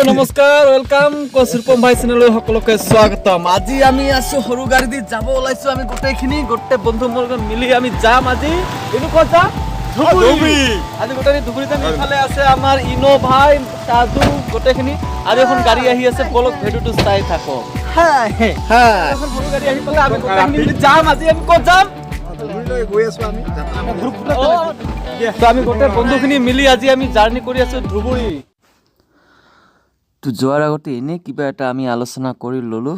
Hello' নমস্কাৰ welcome কচুৰপম ভাই চেনেললৈ সকলোকে স্বাগতম। আজি আমি আছো সৰু গাড়ী দি যাব ওলাইছো আমি গোটেইখিনি গোটেই বন্ধু বৰ্গ মিলি আমি যাম আজি। এইটো ক'ত যাম ধুবুৰী। আজি গোটেই ধুবুৰীত আমি ইফালে আছে আমাৰ ইনো ভাই গোটেইখিনি। আৰু এখন গাড়ী আহি আছে বলক ভিডিঅ'টো চাই থাকক। সৰু গাড়ী আহি পেলাই আমি গোটেইখিনি যাম আজি আমি ক'ত যাম? আমি গোটেই বন্ধুখিনি মিলি আজি আমি জাৰ্ণি কৰি আছো ধুবুৰী। তো যোৱাৰ আগতে এনেই কিবা এটা আমি আলোচনা কৰি ল'লোঁ।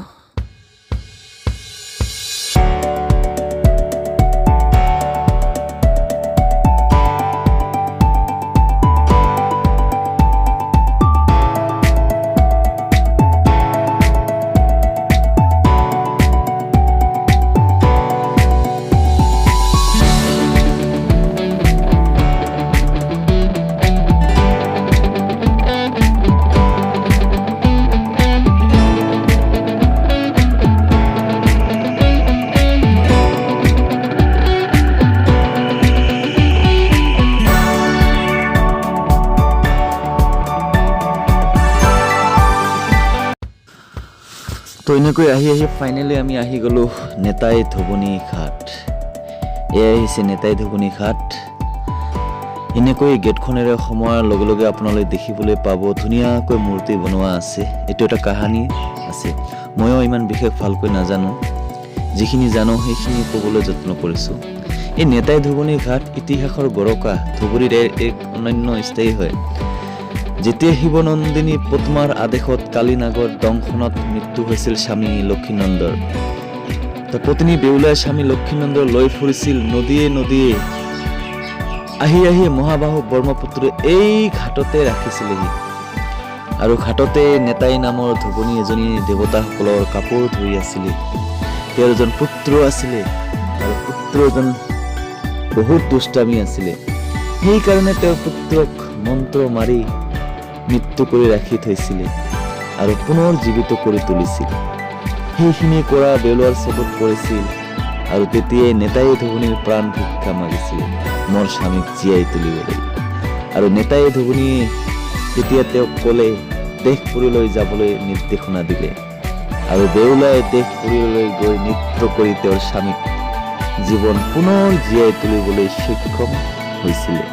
তো এনেকৈ আহি আহি ফাইনেলি আমি আহি গ'লোঁ নেতাই ধুবুনী ঘাট। এয়াই আহিছে নেতাই ধুবুনী ঘাট। এনেকৈ গেটখনেৰে সোমোৱাৰ লগে লগে আপোনালোকে দেখিবলৈ পাব ধুনীয়াকৈ মূৰ্তি বনোৱা আছে। এইটো এটা কাহানী আছে। ময়ো ইমান বিশেষ ভালকৈ নাজানো। যিখিনি জানো সেইখিনি ক'বলৈ যত্ন কৰিছোঁ। এই নেতাই ধুবুনী ঘাট ইতিহাসৰ গৰকা। ধুবুৰীৰ এক- অনন্য স্থায়ী হয়। যেতিয়া শিৱনন্দিনী পদ্মাৰ আদেশত কালিনাগৰ দংশনত মৃত্যু হৈছিল স্বামী লক্ষীনন্দৰ পত্নী বেউলাই স্বামী লক্ষীনন্দৰ লৈ ফুৰিছিল নদীয়ে নদীয়ে। আহি আহি মহাবাহু ব্ৰহ্মপুত্ৰ এই ঘাটতে ৰাখিছিলেহি। আৰু ঘাটতে নেতাই নামৰ ধুবনী এজনী দেৱতাসকলৰ কাপোৰ ধুই আছিলে। তেওঁৰ এজন পুত্ৰ আছিলে আৰু পুত্ৰ এজন বহুত দুষ্টামী আছিলে। সেইকাৰণে তেওঁৰ পুত্ৰক মন্ত্ৰ মাৰি মৃত্যু কৰি ৰাখি থৈছিলে আৰু পুনৰ জীৱিত কৰি তুলিছিল। সেইখিনি কৰা বেলোৱাৰ চকুত পৰিছিল আৰু তেতিয়াই নেতাই ধুবুনীৰ প্ৰাণ ভিক্ষা মাগিছিল, মোৰ স্বামীক জীয়াই তুলিবলৈ। আৰু নেতাই ধুবুনীয়ে তেতিয়া তেওঁক ক'লে দেশপুৰীলৈ যাবলৈ নিৰ্দেশনা দিলে আৰু বেউলাই দেশপুৰীলৈ গৈ নৃত্য কৰি তেওঁৰ স্বামীক জীৱন পুনৰ জীয়াই তুলিবলৈ সক্ষম হৈছিলে।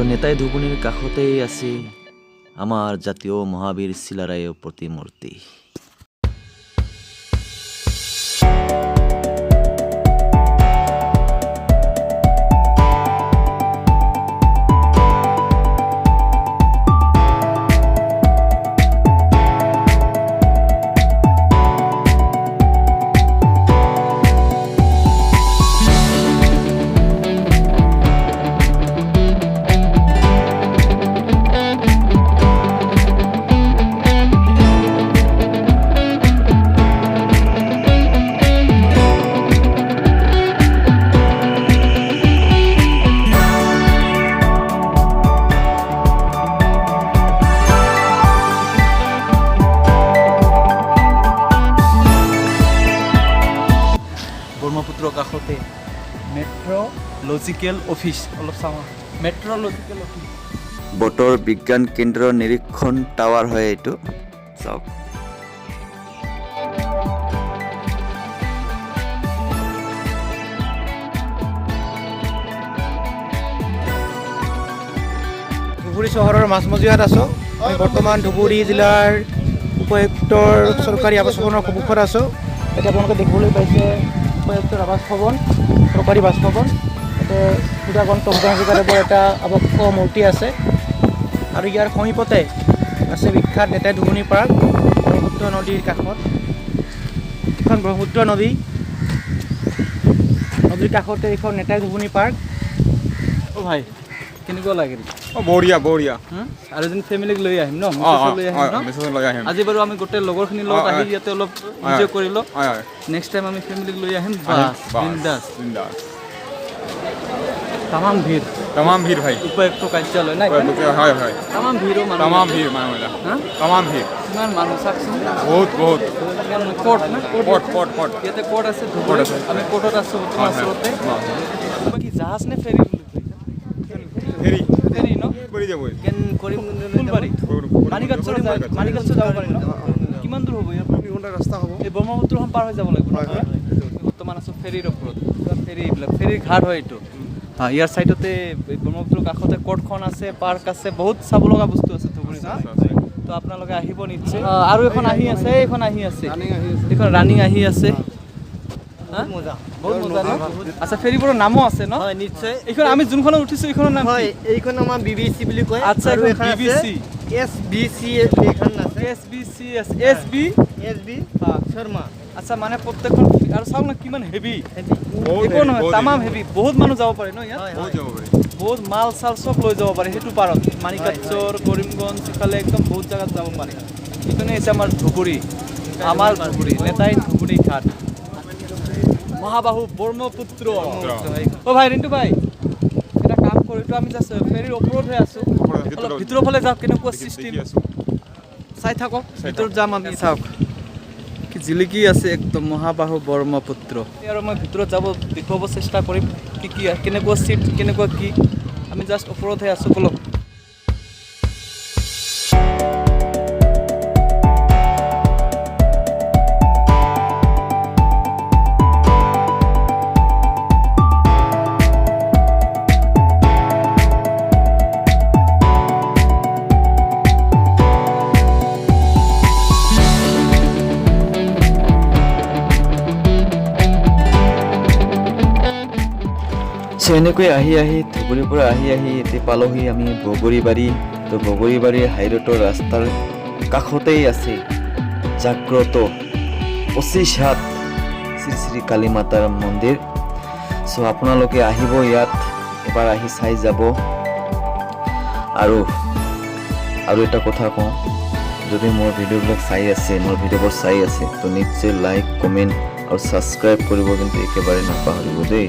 আৰু নেতাই ধুবুনীৰ কাষতেই আছে আমাৰ জাতীয় মহাবীৰ চিলাৰায়ৰ প্ৰতিমূৰ্তি। ব্ৰহ্মপুত্ৰৰ কাষতে মেট্ৰ' লজিকেল অফিচ অলপ চাওঁ। মেট্ৰ' লজিকেল অফিচ বতৰ বিজ্ঞান কেন্দ্ৰৰ নিৰীক্ষণ টাৱাৰ হয় এইটো। চাওক। ধুবুৰী চহৰৰ মাজমজিয়াত আছোঁ। আমি বৰ্তমান ধুবুৰী জিলাৰ উপায়ুক্তৰ চৰকাৰী আৱাস ভৱনৰ সন্মুখত আছোঁ। এতিয়া আপোনালোকে দেখিবলৈ পাইছে উপায়ুক্তৰ আৱাস ভৱন চৰকাৰী বাসভৱন ইয়াতে সুধাকন্ত ভূটানজিকাদেৱৰ এটা আৱক্ষ মূৰ্তি আছে। আৰু ইয়াৰ সমীপতে আছে বিখ্যাত নেতাই ধুবুনী পাৰ্ক, ব্ৰহ্মপুত্ৰ নদীৰ কাষত। এইখন ব্ৰহ্মপুত্ৰ নদী। নদীৰ কাষতে এইখন নেতাই ধুবুনী পাৰ্ক। অ ভাই, কেনেকুৱা লাগিল? বঢ়িয়া বঢ়িয়া। হুম? আৰু এজন ফেমিলিক লৈ আহিম ন? লৈ আহিম লৈ আহিম। আজি বাৰু আমি গোটেই লগৰখিনিৰ লগত আহি ইয়াতে অলপ এনজয় কৰিলোঁ। নেক্সট টাইম আমি ফেমিলিক লৈ আহিম বিন্দাছ। বিন্দাছ। তামাম ভিৰ। তামাম ভিৰ ভাই। উপায়ুক্ত কাৰ্যালয় নাই হয় হয়। তামাম মানুহ। তামাম ভিৰ মানুহ? তামাম ভিৰ। কিমান মানুহ চাওকচোন। বহুত বহুত। কিমান কোৰ্ট না? পট পট পট ইয়াতে কোৰ্ট আছে ধুবুৰীত আমি কোৰ্টত আছোঁ ওচৰতে। বাকী জাহাজ নে ফেৰী যাব। ফুলবাৰী মানিকাচৰ মানিকাচৰ যাব। পাৰি ন কিমান দূৰ হ'ব? ইয়াৰ দুই ঘণ্টা ৰাস্তা হ'ব। এই ব্ৰহ্মপুত্ৰখন পাৰ হৈ যাব লাগিব বৰ্তমান আছোঁ ফেৰীৰ ওপৰত। ফেৰী এইবিলাক। ফেৰীৰ ঘাট হয় এইটো। হয় ইয়াৰ ছাইডতে ব্ৰহ্মপুত্ৰৰ কাষতে কোৰ্টখন আছে পাৰ্ক আছে বহুত চাব লগা বস্তু আছে ধুবুৰীত তো আপোনালোকে আহিব নিশ্চয়। অ, আৰু এখন আহি আছে এইখন আহি আছে। এইখন ৰানিং আহি আছে। আচ্ছা ফেৰীবোৰৰ নামো আছে ন? হয় নিশ্চয়। এইখন আমি যোনখনত উঠিছোঁ এইখনৰ নাম হয় এইখন আমাৰ বি বি চি বুলি কয়। আচ্ছা, আৰু এইখন এখন আছে এছ বি চি এইখন আছে। S B C S S B S B Sharma. আচ্ছা মানে প্ৰত্যেকখন আৰু চাওক না কিমান হেভি একো নহয় তামাম হেভি বহুত। মানুহ যাব পাৰে ন ইয়াত? বহুত যাব মাল চাল চব লৈ যাব পাৰে সেইটো পাৰত। মানিকাচৰ কৰিমগঞ্জ ইফালে একদম বহুত জেগাত যাব পাৰে। এইখনে হৈছে আমাৰ ধুবুৰী। আমাৰ ধুবুৰী। নেতাই ধুবুৰী ঘাট। মহাবাহু ব্ৰহ্মপুত্ৰ অ' ভাই ৰিণ্টু ভাই এটা কাম কৰোঁ এইটো আমি জাষ্ট ফেৰীৰ ওপৰতহে আছোঁ। ওপৰত, অলপ। ভিতৰৰ ফালে যাওক কেনেকুৱা চিষ্টেম আছোঁ। চাই থাকক। ভিতৰত যাম আমি চাওক। কি জিলিকি আছে একদম মহাবাহু ব্ৰহ্মপুত্ৰ। আৰু মই ভিতৰত যাব দেখুৱাব চেষ্টা কৰিম। কি কি কেনেকুৱা চিট কেনেকুৱা কি। আমি জাষ্ট ওপৰতহে আছোঁ বলক চ' এনেকৈ আহি আহি ধুবুৰীৰ পৰা আহি আহি এতিয়া পালোহি আমি বগৰীবাৰী তো বগৰীবাৰীৰ হাইৰোডৰ ৰাস্তাৰ কাষতেই আছে জাগ্ৰত পঁচিছ হাত শ্ৰী শ্ৰী কালী মাতাৰ মন্দিৰ। চ' আপোনালোকে আহিব ইয়াত, এবাৰ আহি চাই যাব। আৰু আৰু এটা কথা কওঁ, যদি মোৰ ভিডিঅ'বিলাক চাই আছে, মোৰ ভিডিঅ'বোৰ চাই আছে, তো নিশ্চয় লাইক, কমেণ্ট আৰু ছাবস্ক্ৰাইব কৰিব কিন্তু একেবাৰে নাপাহৰিব দেই।